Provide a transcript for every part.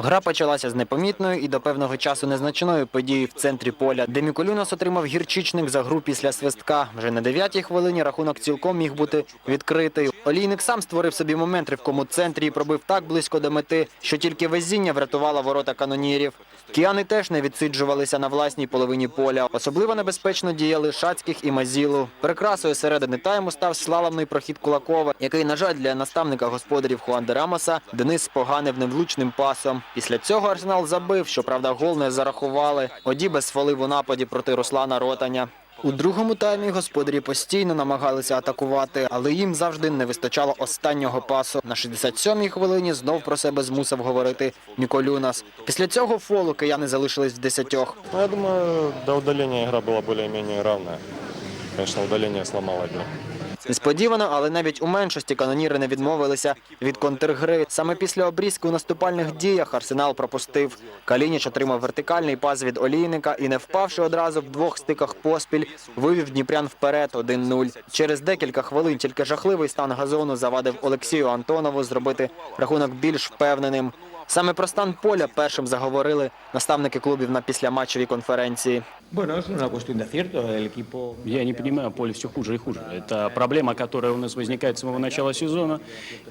Гра почалася з непомітної і до певного часу незначної події в центрі поля, де Міколюнас отримав гірчичник за гру після свистка. Вже на дев'ятій хвилині рахунок цілком міг бути відкритий. Олійник сам створив собі момент ривкому центрі і пробив так близько до мети, що тільки везіння врятувало ворота канонірів. Кіани теж не відсиджувалися на власній половині поля. Особливо небезпечно діяли Шацьких і Мазілу. Прикрасою середини тайму став славний прохід Кулакова, який, на жаль, для наставника господарів Хуан де Рамоса Денис споганив невлучним пасом. Після цього Арсенал забив, щоправда, гол не зарахували. Одібе сфалив у нападі проти Руслана Ротаня. У другому таймі господарі постійно намагалися атакувати, але їм завжди не вистачало останнього пасу. На 67-й хвилині знов про себе змусив говорити Ніколюнас. Після цього фолу кияни залишились в десятьох. Ну, я думаю, до удаления игра была более-менее равная. Конечно, удаление сломало игру. Несподівано, але навіть у меншості каноніри не відмовилися від контргри. Саме після обрізки у наступальних діях Арсенал пропустив. Калініч отримав вертикальний пас від олійника і, не впавши одразу в двох стиках поспіль, вивів Дніпрян вперед 1-0. Через декілька хвилин тільки жахливий стан газону завадив Олексію Антонову зробити рахунок більш впевненим. Саме про стан поля першим заговорили наставники клубів на післяматчевій конференції. Bueno, es una cuestión de acierto. El equipo Я не понимаю, поле все хуже и хуже. Это проблема, которая у нас возникает с самого начала сезона.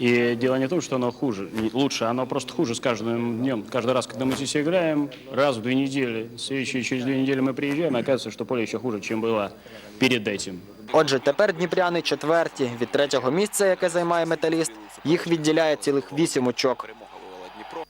И дело не в том, что оно хуже, не- лучше, оно просто хуже с каждым днем. Каждый раз, когда мы здесь играем, раз в две недели, следующие через две недели мы приезжаем, и оказывается, что поле еще хуже, чем было перед этим. Отже, тепер дніпряни четверті від третього місця, яке займає металіст. Їх відділяє цілих вісім очок. Дніпро.